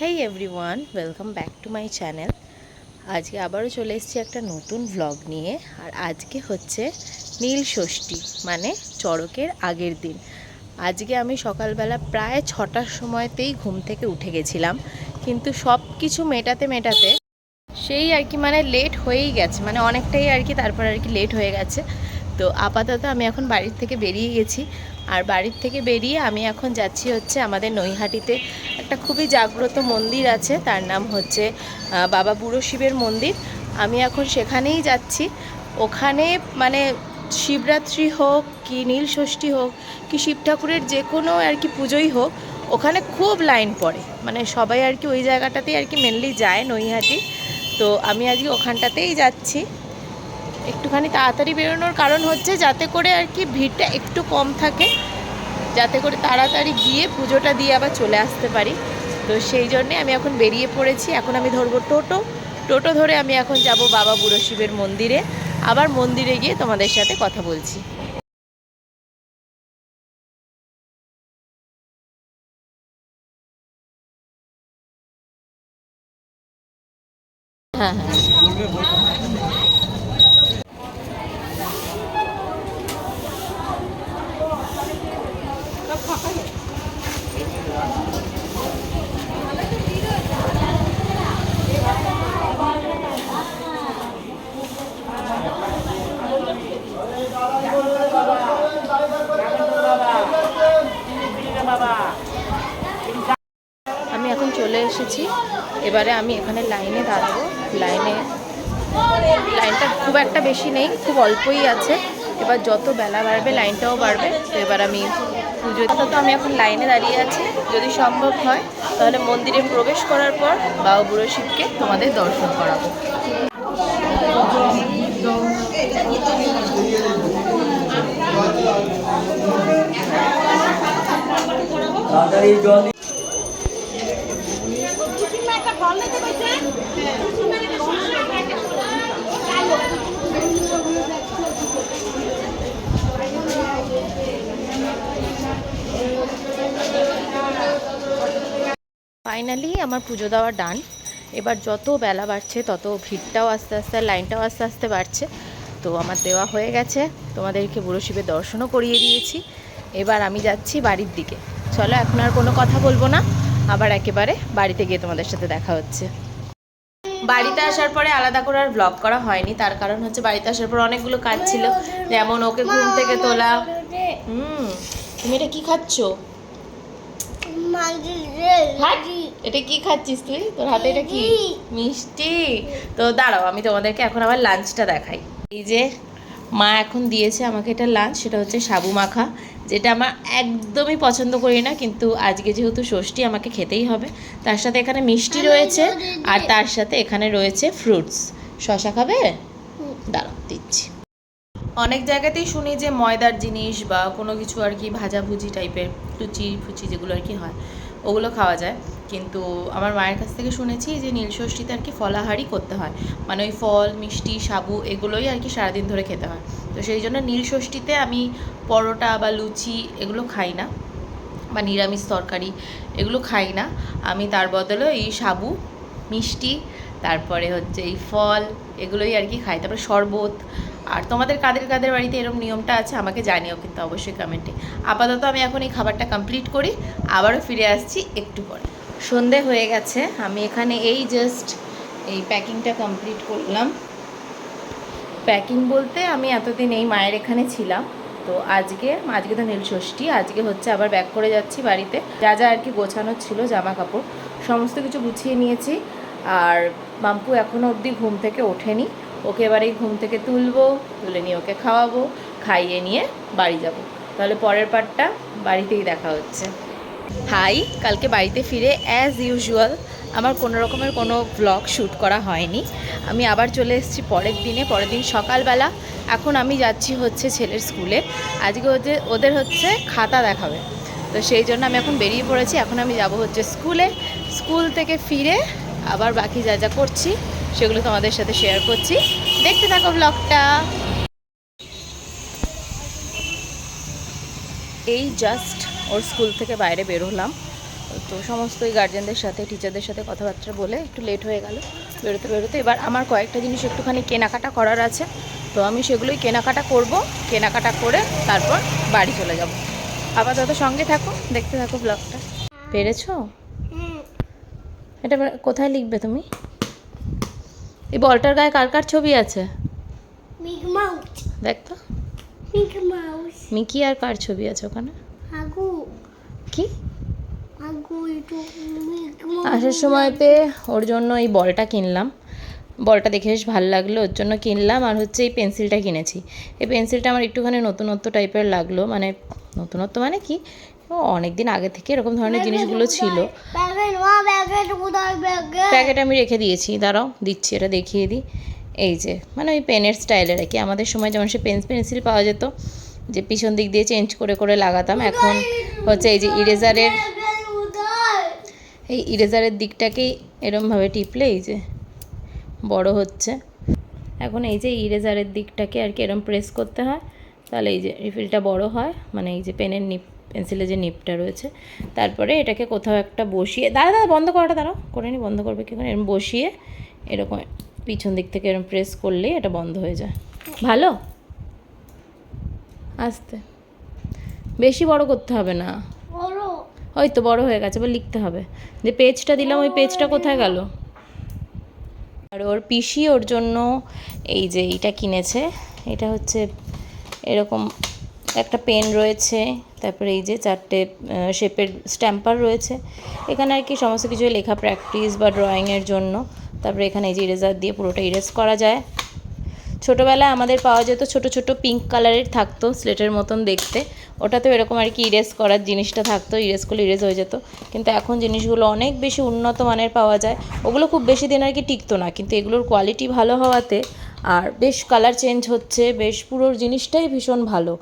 Hey everyone welcome back to my channel আজকে আবারও চলে এসেছি একটা নতুন ভ্লগ নিয়ে, আর আজকে হচ্ছে নীল ষষ্ঠী মানে চড়কের আগের দিন। আজকে আমি সকালবেলা প্রায় ছটার সময়তেই ঘুম থেকে উঠে গেছিলাম, কিন্তু সব কিছু মেটাতে মেটাতে সেই আর কি মানে লেট হয়েই গেছে মানে অনেকটাই আর কি তারপর আর কি লেট হয়ে গেছে। তো আপাতত আমি এখন বাড়ির থেকে বেরিয়ে গেছি, আর বাড়ির থেকে বেরিয়ে আমি এখন যাচ্ছি হচ্ছে আমাদের নৈহাটিতে একটা খুবই জাগ্রত মন্দির আছে, তার নাম হচ্ছে বাবা বুড়ো শিবের মন্দির। আমি এখন সেখানেই যাচ্ছি। ওখানে মানে শিবরাত্রি হোক কি নীল ষষ্ঠী হোক কি শিব ঠাকুরের যে কোনো আর কি পুজোই হোক, ওখানে খুব লাইন পড়ে। মানে সবাই আর কি ওই জায়গাটাতেই আর কি মেনলি যায় নৈহাটি। তো আমি আজকে ওখানটাতেই যাচ্ছি। একটুখানি তাড়াতাড়ি বেরোনোর কারণ হচ্ছে যাতে করে আর কি ভিড়টা একটু কম থাকে। যাতে করে তাড়াতাড়ি গিয়ে পুজোটা দিয়ে আবার চলে আসতে পারি। তো সেই জন্যে আমি এখন বেরিয়ে পড়েছি। এখন আমি ধরবো টোটো। টোটো ধরে আমি এখন যাব বাবা বুড়ো শিবের মন্দিরে। আবার মন্দিরে গিয়ে তোমাদের সাথে কথা বলছি। হ্যাঁ হ্যাঁ আমি এখন চলে এসেছি। এবারে আমি এখানে লাইনে দাঁড়াবো। লাইনে, লাইনটা খুব একটা বেশি নেই, খুব অল্পই আছে। এবার যত বেলা বাড়বে, লাইনটাও বাড়বে। তো এবার আমি পুজোটা তো আমি এখন লাইনে দাঁড়িয়ে আছি। যদি সম্ভব হয়, তাহলে মন্দিরে প্রবেশ করার পর বাবা বুড়ো শিবকে তোমাদের দর্শন করাবো। তাড়াতাড়ি জল ফাইনালি আমার পুজো দেওয়া ডান এবার যত বেলা বাড়ছে তত ভিড়টাও আস্তে আস্তে লাইনটাও আস্তে আস্তে বাড়ছে। তো আমার দেওয়া হয়ে গেছে। তোমাদেরকে বুড়ো শিবের দর্শনও করিয়ে দিয়েছি। এবার আমি যাচ্ছি বাড়ির দিকে। চলো এখন আর কোনো কথা বলব না। আবার একেবারে বাড়িতে গিয়ে তোমাদের সাথে দেখা হচ্ছে। বাড়িতে আসার পরে আলাদা করে আর ব্লগ করা হয়নি। তার কারণ হচ্ছে বাড়িতে আসার পর অনেকগুলো কাজ ছিল। যেমন ওকে ঘুম থেকে তোলা। হুম তুমি এটা কি খাচ্ছো! এটা কি খাচ্ছিস তুই? তোর হাতে এটা কি? মিষ্টি। তো দাঁড়াও আমি তোমাদেরকে এখন আবার লাঞ্চটা দেখাই। এই যে মা এখন দিয়েছে আমাকে এটা লাঞ্চ সেটা হচ্ছে সাবু মাখা যেটা আমার একদমই পছন্দ করি না কিন্তু আজকে যেহেতু ষষ্ঠী আমাকে খেতেই হবে। তার সাথে এখানে মিষ্টি রয়েছে আর তার সাথে এখানে রয়েছে ফ্রুটস শশা খাবে? দাঁড়াও দিচ্ছি। অনেক জায়গাতেই শুনি যে ময়দার জিনিস বা কোনো কিছু আর কি ভাজাভুজি টাইপের লুচি ফুচি যেগুলো আর কি হয়। ওগুলো খাওয়া যায়। কিন্তু আমার মায়ের কাছ থেকে শুনেছি যে নীলষষ্ঠীতে আর কি ফলাহারই করতে হয়। মানে ওই ফল, মিষ্টি, সাবু এগুলোই আর কি সারাদিন ধরে খেতে হয়। তো সেই জন্য নীলষষ্ঠীতে আমি পরোটা বা লুচি এগুলো খাই না বা নিরামিষ তরকারি এগুলো খাই না। আমি তার বদলে এই সাবু, মিষ্টি, তারপরে হচ্ছে এই ফল এগুলোই আর কি খাই। তারপরে শরবত আর তোমাদের কাদের কাদের বাড়িতে এরকম নিয়মটা আছে আমাকে জানিও কিন্তু অবশ্যই কমেন্টে আপাতত আমি এখন এই খাবারটা কমপ্লিট করি, আবারও ফিরে আসছি একটু পরে। সন্ধে হয়ে গেছে, আমি এখানে এই জাস্ট এই প্যাকিংটা কমপ্লিট করলাম। প্যাকিং বলতে আমি এতদিন এই মায়ের এখানে ছিলাম, তো আজকে আজকে তো নীল ষষ্ঠী আজকে হচ্ছে আবার ব্যাক করে যাচ্ছি বাড়িতে। যা যা আর কি গোছানো ছিল জামা কাপড় সমস্ত কিছু গুছিয়ে নিয়েছি। আর মাম্পু এখনও অবধি ঘুম থেকে ওঠেনি। ওকে এবারে ঘুম থেকে তুলবো, তুলে নিয়ে ওকে খাওয়াবো, খাইয়ে নিয়ে বাড়ি যাব। তাহলে পরের পার্টটা বাড়িতেই দেখা হচ্ছে। হাই, কালকে বাড়িতে ফিরে অ্যাজ ইউজুয়াল আমার কোনো রকমের কোনো ব্লগ শ্যুট করা হয়নি। আমি আবার চলে এসেছি পরের দিনে, পরের দিন সকালবেলা। এখন আমি যাচ্ছি হচ্ছে ছেলের স্কুলে আজকে ওদের ওদের হচ্ছে খাতা দেখাবে। তো সেই জন্য আমি এখন বেরিয়ে পড়েছি। এখন আমি যাব হচ্ছে স্কুলে স্কুল থেকে ফিরে আবার বাকি যা যা করছি সেগুলো তোমাদের সাথে শেয়ার করছি। দেখতে থাকো ব্লগটা এই জাস্ট ওর স্কুল থেকে বাইরে বের হলাম। তো সমস্ত এই গার্জেনদের সাথে টিচারদের সাথে কথাবার্তা বলে একটু লেট হয়ে গেল। বেরোতে বেরোতে এবার আমার কয়েকটা জিনিস একটুখানি কেনাকাটা করার আছে। তো আমি সেগুলোই কেনাকাটা করব। কেনাকাটা করে তারপর বাড়ি চলে যাব। আপাতত সঙ্গে থাকো দেখতে থাকো ব্লগটা পেরেছ? এটা কোথায় লিখবে তুমি? এই বলটার গায়ে কার কার ছবি আছে. দেখ তো. মিকি আর কার ছবি আছে ওখানে. কি. আসার সময়তে ওর জন্য এই বলটা কিনলাম। বলটা দেখে বেশ ভালো লাগল। ওর জন্য কিনলাম আর হচ্ছে এই পেন্সিলটা কিনেছি। এই পেন্সিলটা আমার একটুখানি নতুনত্ব টাইপের লাগল। মানে নতুনত্ব মানে কি? অনেক দিন আগে থেকে এরকম ধরনের জিনিসগুলো ছিল. প্যাকেট আমি রেখে দিয়েছি দাঁড়াও দিচ্ছি এটা দেখিয়ে দিই। এই যে মানে ওই পেনের স্টাইলের আর কি। আমাদের সময় যেমন সে পেন পেন্সিল পাওয়া যেত যে পিছন দিক দিয়ে চেঞ্জ করে করে লাগাতাম এখন হচ্ছে এই যে ইরেজারের এই ইরেজারের দিকটাকেই এরমভাবে টিপলে এই যে বড় হচ্ছে। এখন এই যে ইরেজারের দিকটাকে আর কি এরম প্রেস করতে হয়। তাহলে এই যে রিফিলটা বড় হয় মানে এই যে পেনের নিপ পেন্সিলের যে নিপটা রয়েছে তারপরে এটাকে কোথাও একটা বসিয়ে দাঁড়া দাঁড়া বন্ধ করাটা দাঁড়াও করে নি বন্ধ করবে কি করে এরকম বসিয়ে এরকম পিছন দিক থেকে এরম প্রেস করলেই এটা বন্ধ হয়ে যায়। ভালো? আস্তে। বেশি বড় করতে হবে না. ওই তো বড় হয়ে গেছে এবার লিখতে হবে। যে পেজটা দিলাম ওই পেজটা কোথায় গেল? আর ওর পিসি ওর জন্য এই যে এইটা কিনেছে এটা হচ্ছে এরকম একটা পেন রয়েছে, তারপরে এই যে চারটে শেপের স্ট্যাম্পার রয়েছে। এখানে আর কি সমস্ত কিছু লেখা প্র্যাকটিস বা ড্রয়িংয়ের জন্য। তারপরে এখানে এই যে ইরেজার দিয়ে পুরোটা ইরেজ করা যায়। ছোটোবেলায় আমাদের পাওয়া যেত ছোট ছোট পিঙ্ক কালারের থাকতো স্লেটের মতন দেখতে। ওটাতেও এরকম আর কি ইরেজ করার জিনিসটা থাকতো ইরেজ করলে ইরেজ হয়ে যেত। কিন্তু এখন জিনিসগুলো অনেক বেশি উন্নত মানের পাওয়া যায়। ওগুলো খুব বেশি দিন আর কি টিকতো না। কিন্তু এগুলোর কোয়ালিটি ভালো হওয়াতে আর বেশ কালার চেঞ্জ হচ্ছে, বেশ পুরো জিনিসটাই ভীষণ ভালো।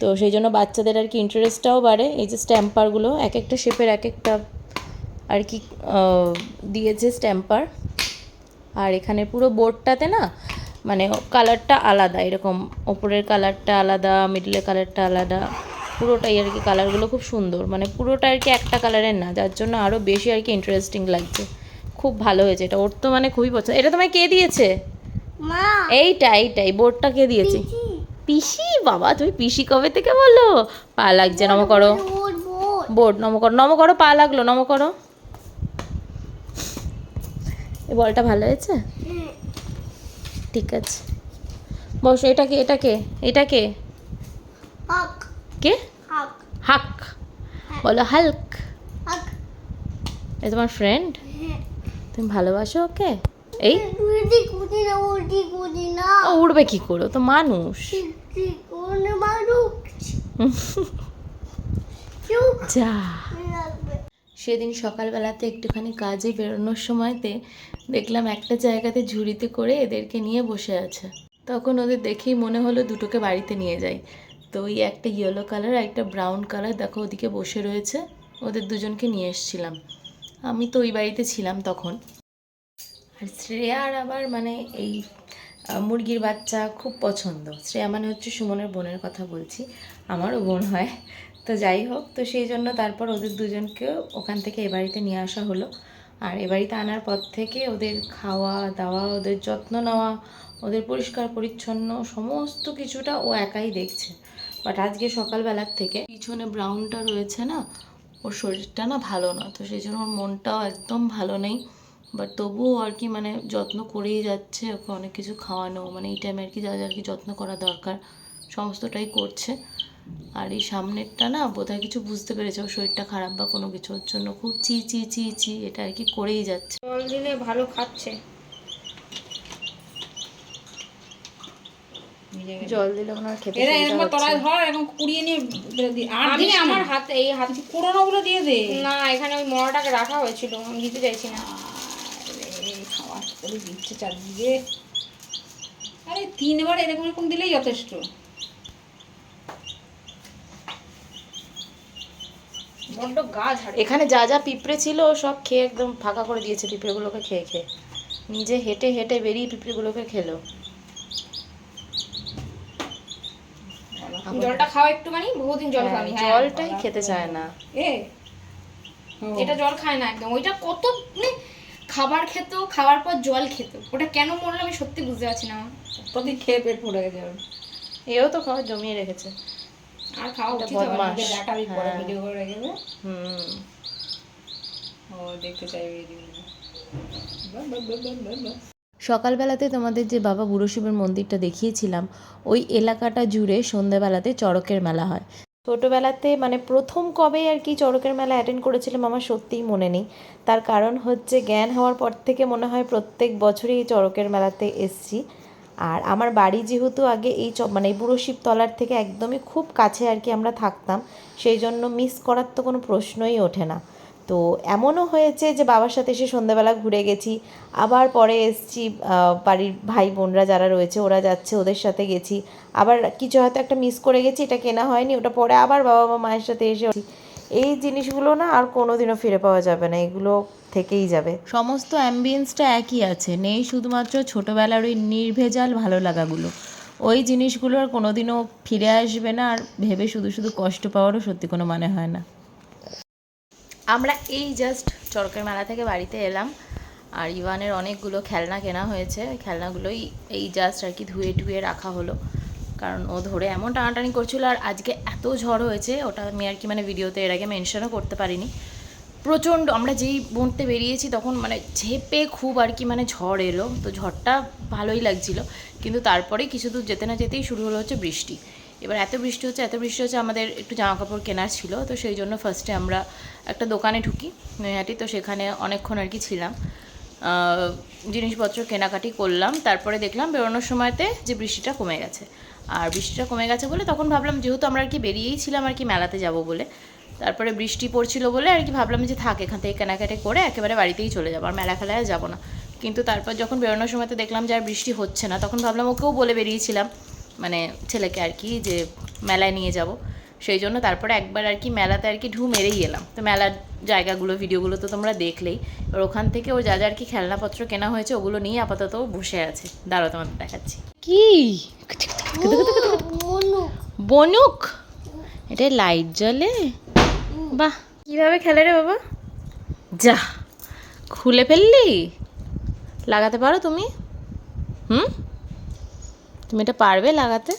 তো সেই জন্য বাচ্চাদের আর কি ইন্টারেস্টটাও বাড়ে। এই যে স্ট্যাম্পারগুলো এক একটা শেপের এক একটা আর কি দিয়েছে স্ট্যাম্পার আর এখানে পুরো বোর্ডটাতে না মানে কালারটা আলাদা, এরকম ওপরের কালারটা আলাদা মিডলের কালারটা আলাদা, পুরোটাই আর কি কালারগুলো খুব সুন্দর। মানে পুরোটা আর কি একটা কালারের না, যার জন্য আরও বেশি আর কি ইন্টারেস্টিং লাগছে। খুব ভালো হয়েছে এটা। ওর তো মানে খুবই পছন্দ। এটা তোমায় কে দিয়েছে. এইটা এইটাই বোর্ডটা কে দিয়েছে? পিসি। বাবা তুমি পিসি কবে থেকে বলো? পা লাগছে নম করো. বোর্ড নম করো নম করো পা লাগল নম করো। এই বলটা ভালো হয়েছে? ঠিক আছে। বসো এটাকে এটাকে এটাকে Hak. কে? Hak. হাক। বলো হাল্ক. এ তোমার ফ্রেন্ড তুমি ভালোবাসো ওকে? এই? উড়বে কি করে তো মানুষ. যা। সেদিন সকালবেলাতে একটুখানি কাজে বেরোনোর সময়তে দেখলাম একটা জায়গাতে ঝুড়িতে করে এদেরকে নিয়ে বসে আছে। তখন ওদের দেখেই মনে হলো দুটোকে বাড়িতে নিয়ে যাই। তো ওই একটা ইয়েলো কালার আর একটা ব্রাউন কালার দেখো ওদিকে বসে রয়েছে। ওদের দুজনকে নিয়ে এসেছিলাম। আমি তো ওই বাড়িতে ছিলাম তখন। শ্রেয়ার আবার মানে এই মুরগির বাচ্চা খুব পছন্দ। শ্রেয়া মানে হচ্ছে সুমনের বোনের কথা বলছি, আমারও বোন হয়। তো যাই হোক, তো সেই জন্য তারপর ওদের দুজনকেও ওখান থেকে এ বাড়িতে নিয়ে আসা হলো। আর এ বাড়িতে আনার পর থেকে ওদের খাওয়া দাওয়া, ওদের যত্ন নেওয়া, ওদের পরিষ্কার পরিচ্ছন্ন সমস্ত কিছুটা ও একাই দেখছে। বাট আজকে সকালবেলার থেকে পিছনে ব্রাউনটা রয়েছে না, ওর শরীরটা না ভালো না তো সেই জন্য ওর মনটাও একদম ভালো নেই। বাট তবুও আর কি মানে যত্ন করেই যাচ্ছে ওকে অনেক কিছু খাওয়ানো মানে এই টাইমে আর কি যা যা আর কি যত্ন করা দরকার সমস্তটাই করছে। আর এই সামনেরটা না বোধহয় কিছু বুঝতে পেরেছে ওর শরীরটা খারাপ বা কোনো কিছুর জন্য খুব চি চি চি চি এটা আর কি করেই যাচ্ছে। জল দিলে ভালো খাচ্ছে। জল দিলে ওনার খেতে এরা এরকম। তলায় ধর এবং কুড়িয়ে নিয়ে আর আমি আমার হাতে এই হাত পুরোনো গুলো দিয়ে দে। না এখানে ওই মরাটাকে রাখা হয়েছিল আমি দিতে চাইছি না। করে দিচ্ছে চারদিকে। আরে তিনবার এরকম এরকম দিলেই যথেষ্ট। এখানে যা যা পিঁপড়ে ছিল সব খেয়ে একদম ফাঁকা করে দিয়েছে পিঁপড়েগুলোকে খেয়ে খেয়ে। নিজে হেঁটে হেঁটে বেরিয়ে পিঁপড়েগুলোকে খেলো। জলটা খাও একটুখানি বহুদিন জল হ্যাঁ, খাওনি হ্যাঁ জলটাই খেতে চায় না। এ এটা জল খায় না একদম। ওইটা কত মানে খাবার খেত খাওয়ার পর জল খেত। ওটা কেন মরলো আমি সত্যি বুঝতে পারছি না। প্রতিদিন খেয়ে পেট ভরে গেছে এও তো খাওয়া জমিয়ে রেখেছে। আর খাওয়া উচিত হবে দেখাবি পরে হ্যাঁ। ভিডিও করে রেখে দে। হুম। ও দেখতে। সকালবেলাতে তোমাদের যে বাবা বুড়ো শিবের মন্দিরটা দেখিয়েছিলাম ওই এলাকাটা জুড়ে সন্ধেবেলাতে চড়কের মেলা হয়। ছোটোবেলাতে মানে প্রথম কবে আর কি চড়কের মেলা অ্যাটেন্ড করেছিলাম আমার সত্যিই মনে নেই। তার কারণ হচ্ছে জ্ঞান হওয়ার পর থেকে মনে হয় প্রত্যেক বছরই এই চড়কের মেলাতে এসছি। আর আমার বাড়ি যেহেতু আগে এই চ মানে এই বুড়ো শিবতলার থেকে একদমই খুব কাছে আর কি আমরা থাকতাম, সেই জন্য মিস করার তো কোনো প্রশ্নই ওঠে না। তো এমনও হয়েছে যে বাবার সাথে এসে সন্ধ্যাবেলা ঘুরে গেছি, আবার পরে এসছি বাড়ির ভাই বোনরা যারা রয়েছে ওরা যাচ্ছে ওদের সাথে গেছি, আবার কিছু হয়তো একটা মিস করে গেছি, এটা কেনা হয়নি, ওটা পরে আবার বাবা মা মায়ের সাথে এসে এই জিনিসগুলো না আর কোনোদিনও ফিরে পাওয়া যাবে না, এগুলো থেকেই যাবে। সমস্ত অ্যাম্বিয়েন্সটা একই আছে, নেই শুধুমাত্র ছোটোবেলার ওই নির্ভেজাল ভালো লাগাগুলো। ওই জিনিসগুলো আর কোনোদিনও ফিরে আসবে না, আর ভেবে শুধু শুধু কষ্ট পাওয়ারও সত্যি কোনো মানে হয় না। আমরা এই জাস্ট চরকের মেলা থেকে বাড়িতে এলাম, আর ইভানের অনেকগুলো খেলনা কেনা হয়েছে। খেলনাগুলোই এই জাস্ট আর কি ধুয়ে টুয়ে রাখা হলো। কারণ ও ধরে এমন টানাটানি করছিল, আর আজকে এত ঝড় হয়েছে, ওটা আমি আর কি মানে ভিডিওতে এর আগে মেনশনও করতে পারিনি। প্রচণ্ড আমরা যেই বনতে বেরিয়েছি তখন মানে ঝেপে খুব আর কি মানে ঝড় এলো। তো ঝড়টা ভালোই লাগছিল, কিন্তু তারপরে কিছু দূর যেতে না যেতেই শুরু হলো হচ্ছে বৃষ্টি। এবার এত বৃষ্টি হচ্ছে, এত বৃষ্টি হচ্ছে, আমাদের একটু জামা কাপড় কেনার ছিল, তো সেই জন্য ফার্স্টে আমরা একটা দোকানে ঢুকি, নৈহাটি, তো সেখানে অনেকক্ষণ আর কি ছিলাম। জিনিসপত্র কেনাকাটি করলাম, তারপরে দেখলাম বেরোনোর সময়তে যে বৃষ্টিটা কমে গেছে। আর বৃষ্টিটা কমে গেছে বলে তখন ভাবলাম যেহেতু আমরা আর কি বেরিয়েই ছিলাম আর কি মেলাতে যাব বলে, তারপরে বৃষ্টি পড়ছিল বলে আর কি ভাবলাম যে থাক, এখান থেকে কেনাকাটি করে একেবারে বাড়িতেই চলে যাব, আর মেলা খেলায় যাব না। কিন্তু তারপর যখন বেরোনোর সময়তে দেখলাম যে আর বৃষ্টি হচ্ছে না, তখন ভাবলাম ওকেও বলে বেরিয়েছিলাম। মানে ছেলেকে আর কি যে মেলায় নিয়ে যাব। সেই জন্য তারপরে একবার আর কি মেলাতে আর কি ঢু মেরেই এলাম। তো মেলার জায়গাগুলো ভিডিওগুলো তো তোমরা দেখলেই। এবার ওখান থেকে ও যা যা আর কি খেলনাপত্র কেনা হয়েছে ওগুলো নিয়ে আপাতত বসে আছে। দাঁড়াও তোমাদের দেখাচ্ছি। কি? বনুক। এটা লাইট জ্বলে। বাহ। কীভাবে খেলে রে বাবা? যা খুলে ফেললি? লাগাতে পারো তুমি? হুম? তুমি এটা পারবে লাগাতে?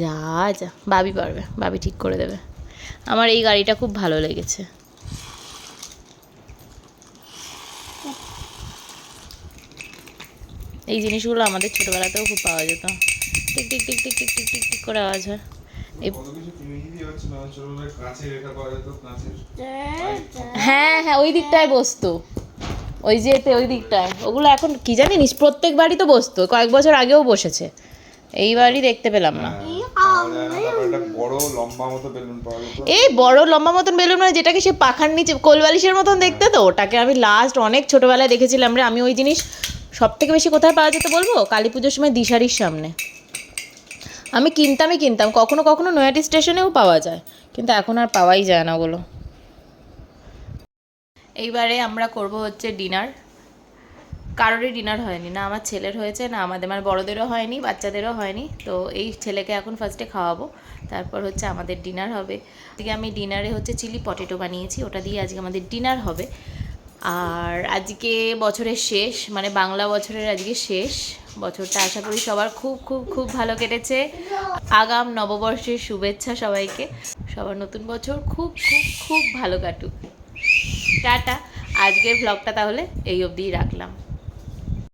যা যা বাবি পারবে বাবি ঠিক করে দেবে। আমার এই গাড়িটা খুব ভালো লেগেছে। এই জিনিসগুলো আমাদের ছোটোবেলাতেও খুব পাওয়া যেত। Tick tick tick tick tick tick tick tick করে আওয়াজ হয়। যেত কাঁচের হ্যাঁ হ্যাঁ ওই দিকটায় বসতো। ওই যে এতে, ওই দিকটায়। ওগুলো এখন কি জানিস? প্রত্যেক বাড়ি তো বসতো। কয়েক বছর আগেও বসেছে। এইবারই দেখতে পেলাম না। যেত এই বড় লম্বা মতন বেলুন মানে যেটাকে সে পাখার নিচে, কোলবালিশের মতন দেখতে তো? ওটাকে আমি লাস্ট অনেক ছোটবেলায় দেখেছিলাম রে। আমি ওই জিনিস সব থেকে বেশি কোথায় পাওয়া যেত বলব? কালী পুজোর সময় দিশারির সামনে। আমি কিনতামই কিনতাম। কখনো কখনো নয়াটি স্টেশনেও পাওয়া যায়। কিন্তু এখন আর পাওয়াই যায় না ওগুলো। এইবারে আমরা করব হচ্ছে ডিনার। কারোরই ডিনার হয়নি, না আমার ছেলের হয়েছে, না আমাদের মানে বড়দেরও হয়নি, বাচ্চাদেরও হয়নি, তো এই ছেলেকে এখন ফার্স্টে খাওয়াবো, তারপর হচ্ছে আমাদের ডিনার হবে। আজকে আমি ডিনারে হচ্ছে চিলি পটেটো বানিয়েছি, ওটা দিয়ে আজকে আমাদের ডিনার হবে। আর আজকে বছরের শেষ মানে বাংলা বছরের আজকে শেষ, বছরটা আশা করি সবার খুব খুব খুব ভালো কেটেছে। আগাম নববর্ষের শুভেচ্ছা সবাইকে, সবার নতুন বছর খুব খুব খুব ভালো কাটুক। টাটা। আজকের ব্লগটা তাহলে এই অবধিই রাখলাম।